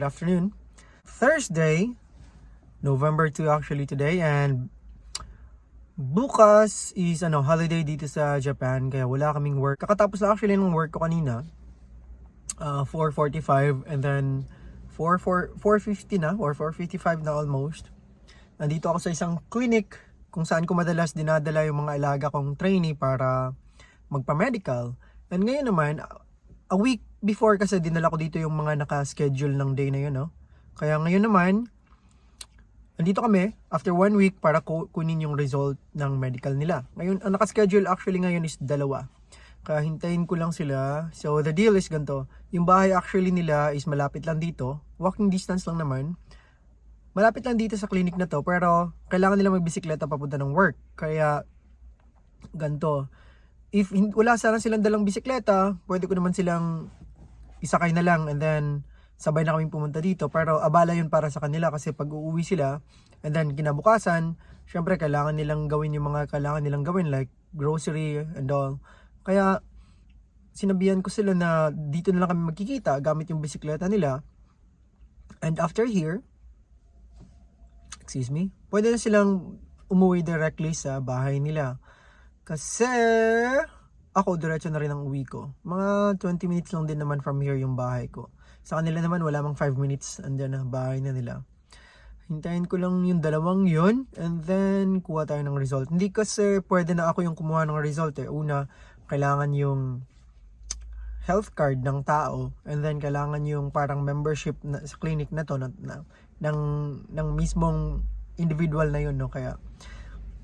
Good afternoon. Thursday, November 2 actually today and bukas is ano holiday dito sa Japan kaya wala kaming work. Kakatapos na actually ng work ko kanina. Uh, 4.45 and then 4, 4, 4.50 na or 4.55 na almost. Nandito ako sa isang clinic kung saan ko madalas dinadala yung mga alaga kong trainee para magpa-medical. And ngayon naman, a week before kasi dinala ko dito yung mga naka-schedule ng day na yun, no? Kaya ngayon naman, andito kami after one week para ku- kunin yung result ng medical nila. Ngayon, ang naka-schedule actually ngayon is dalawa. Kaya hintayin ko lang sila. So, the deal is ganito. Yung bahay actually nila is malapit lang dito. Walking distance lang naman. Malapit lang dito sa clinic na to. Pero, kailangan nila magbisikleta papunta ng work. Kaya, ganito. If wala sana silang dalang bisikleta, pwede ko naman silang isakay na lang and then sabay na kaming pumunta dito. Pero abala yun para sa kanila kasi pag uuwi sila and then kinabukasan, syempre kailangan nilang gawin yung mga kailangan nilang gawin like grocery and all. Kaya sinabihan ko sila na dito na lang kami magkikita gamit yung bisikleta nila. And after here, excuse me, pwede na silang umuwi directly sa bahay nila. Kasi ako diretso na rin ang uwi ko. Mga 20 minutes lang din naman from here yung bahay ko. Sa kanila naman wala mang 5 minutes andyan na bahay na nila. Hintayin ko lang yung dalawang yun and then kuha tayo ng result. Hindi kasi pwede na ako yung kumuha ng result eh. Una, kailangan yung health card ng tao and then kailangan yung parang membership na, sa clinic na to na, na, ng, ng mismong individual na yun no kaya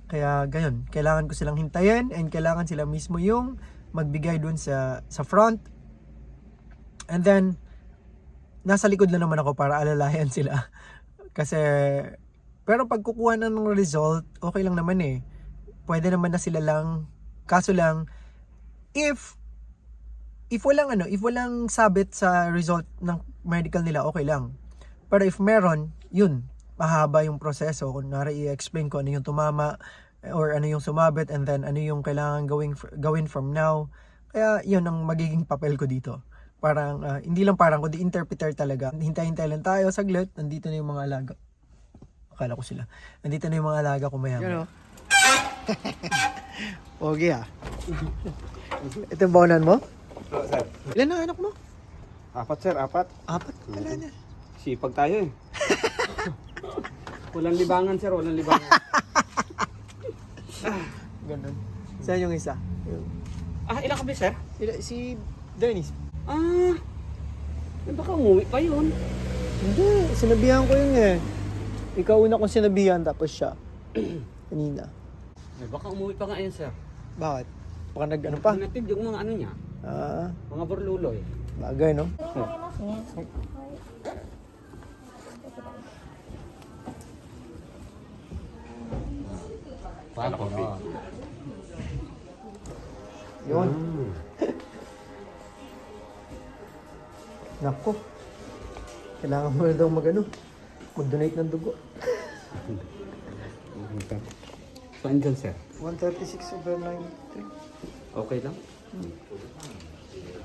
kaya gayon kailangan ko silang hintayin and kailangan sila mismo yung magbigay dun sa sa front. And then nasa likod na naman ako para alalayan sila. Kasi pero pag kukuha na ng result okay lang naman eh. Pwede naman na sila lang. Kaso lang if if walang ano, if walang sabit sa result ng medical nila, okay lang. Pero if meron, yun, mahaba yung proseso. Kunwari i-explain ko ano yung tumama or ano yung sumabit and then ano yung kailangan gawin gawin from now. Kaya yun ang magiging papel ko dito. Parang ah, hindi lang parang kundi interpreter talaga. Hintay-hintay lang tayo saglit. Nandito na yung mga alaga. Akala ko sila. Nandito na yung mga alaga ko maya. Yun, oh. Okay ah. Ito yung bonan mo? Oh, sir. Ilan na anak mo? Apat, sir. Apat. Apat. Wala na. Sipag tayo eh. walang libangan, sir. Walang libangan. Ganun. Saan yung isa? Ah, ilang kami, sir? Ila- si Dennis. Ah, eh, baka umuwi pa yun. Hindi, sinabihan ko yun eh. Ikaw una kong sinabihan tapos siya. Kanina. Eh, baka umuwi pa nga yun, sir. Bakit? Baka nag ano pa? Hinatid yung mga ano niya. Ah, Mga burluloy. bagay no? Ko ba? Yun. Nako. Kailangan mo na daw mag ano, mag-donate ng dugo. Saan dyan, sir? 136 over 93. Okay lang?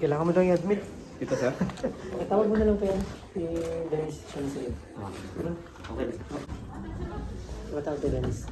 Kailangan mo daw i-admit. Ito, sir? Tawag mo na lang kaya si Dennis siya na sa'yo. Ano? okay. Matawag kay Dennis.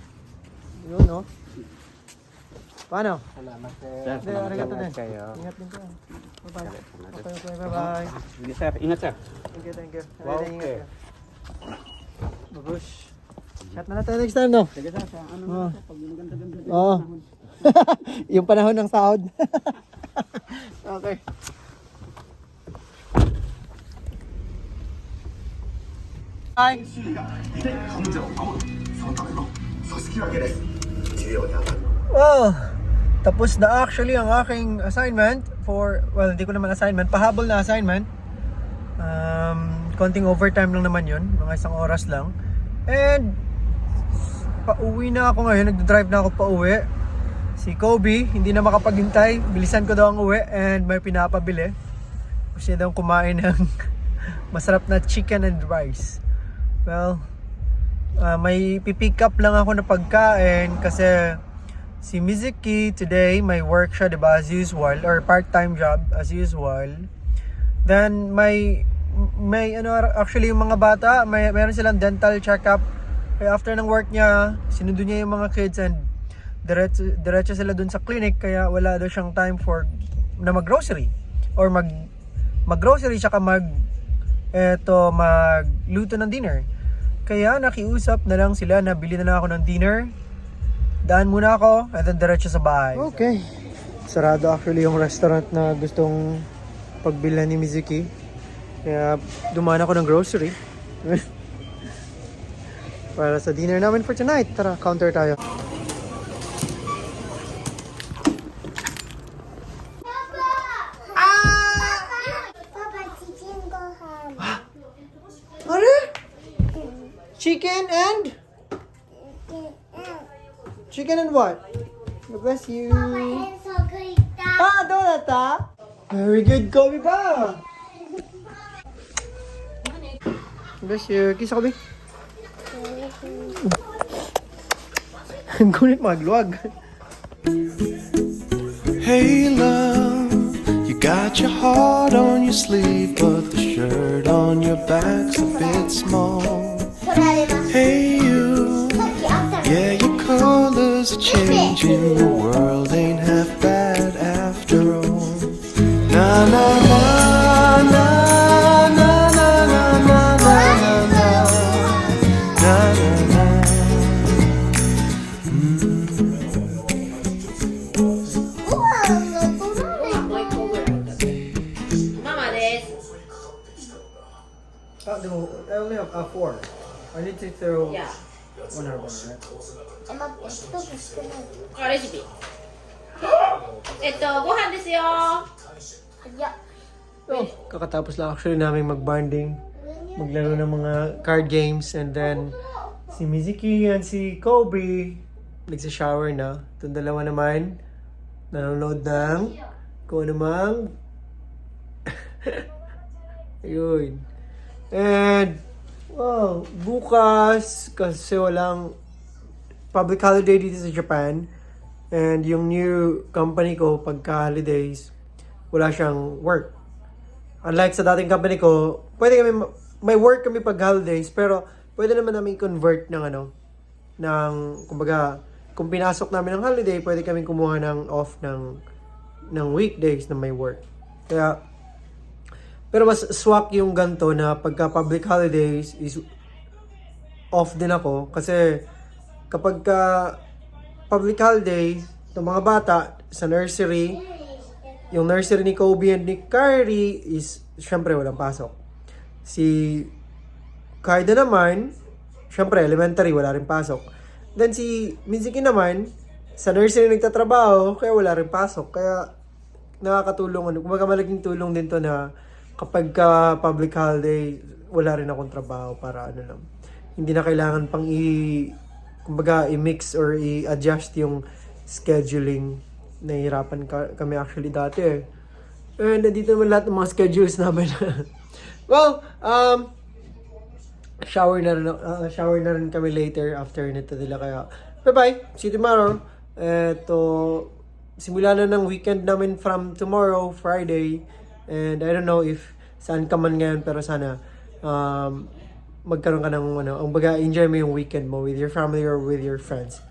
Paano? Salamat, sir. Hindi, arigato din. Ingat din kayo. Bye-bye. Okay, okay, bye-bye. Sige, sir. Ingat, sir. Thank you, thank you. Wow, Arigato, okay. ingat ka. Babush. Chat na natin next time, no? Sige, sir. Sa ano Oh. na, pag maganda-ganda din Oo. ang panahon. yung panahon ng sahod. okay. Hi. 患者を守るそのための組織分けです重要に当たる Well, tapos na actually ang aking assignment for, well, hindi ko naman assignment, pahabol na assignment. Um, konting overtime lang naman yun, mga isang oras lang. And pauwi na ako ngayon, nagdadrive na ako pauwi. Si Kobe, hindi na makapaghintay. Bilisan ko daw ang uwi and may pinapabili. Gusto niya daw kumain ng masarap na chicken and rice. Well, ah, may pipick up lang ako na pagkain kasi si Mizuki today may work siya 'di ba as usual or part-time job as usual. Then may may ano actually yung mga bata may meron silang dental check-up. After ng work niya, sinundo niya yung mga kids and diretso, diretso sila dun sa clinic kaya wala daw siyang time for na mag-grocery or mag mag-grocery tsaka mag eto magluto ng dinner. Kaya nakiusap na lang sila na bili na lang ako ng dinner. Daan muna ako at then diretso sa bahay. Okay. Sarado actually yung restaurant na gustong pagbilhan ni Mizuki. Kaya dumaan ako ng grocery. Para sa dinner namin for tonight. Tara, counter tayo. Papa, chicken gohan. Chicken and? Chicken and what? God bless you. And sokrita. Ah, donut ah. Very good, Kobe pa. Bless you. Kiss Kobe. Ang kulit magluwag. Hey love, you got your heart on your sleeve, but the shirt on your back's a bit small. in the world ain't half bad after all. Na na na na na na na na na na na na I need to throw. Yeah. 오늘 보는 엄마 백도 비스켓 레시피. Ito, buhan this yo. 아니야 So, kakatapos lang actually namin mag-bonding, maglaro ng mga card games, and then si Mizuki and si Kobe nagsa-shower na. Itong dalawa naman, nanonood ng kung ano mang. Ayun. And wow, bukas kasi walang public holiday dito sa Japan and yung new company ko pagka holidays wala siyang work. Unlike sa dating company ko, pwede kami, ma- may work kami pag holidays, pero pwede naman namin convert ng ano, ng, kumbaga, kung pinasok namin ng holiday, pwede kami kumuha ng off ng, ng weekdays na may work. Kaya, pero mas swak yung ganto na pagka public holidays is off din ako kasi kapag ka public holidays, ng mga bata sa nursery, yung nursery ni Kobe and ni Kyrie is, syempre, walang pasok. Si Kaida naman, syempre, elementary, wala rin pasok. Then si Mizuki naman, sa nursery nagtatrabaho, kaya wala rin pasok. Kaya, nakakatulong, ano, kumbaga malaking tulong din to na kapag ka public holiday, wala rin akong trabaho para ano lang. Hindi na kailangan pang i, kumbaga, i-mix or i-adjust yung scheduling nahihirapan ka, kami actually dati eh. And nandito naman lahat ng mga schedules namin. well, um, shower na rin, uh, shower na rin kami later after nito nila kaya bye-bye, see you tomorrow. Eto, simula na ng weekend namin from tomorrow, Friday. And I don't know if saan ka man ngayon pero sana um, magkaroon ka ng ano, ang baga enjoy mo yung weekend mo with your family or with your friends.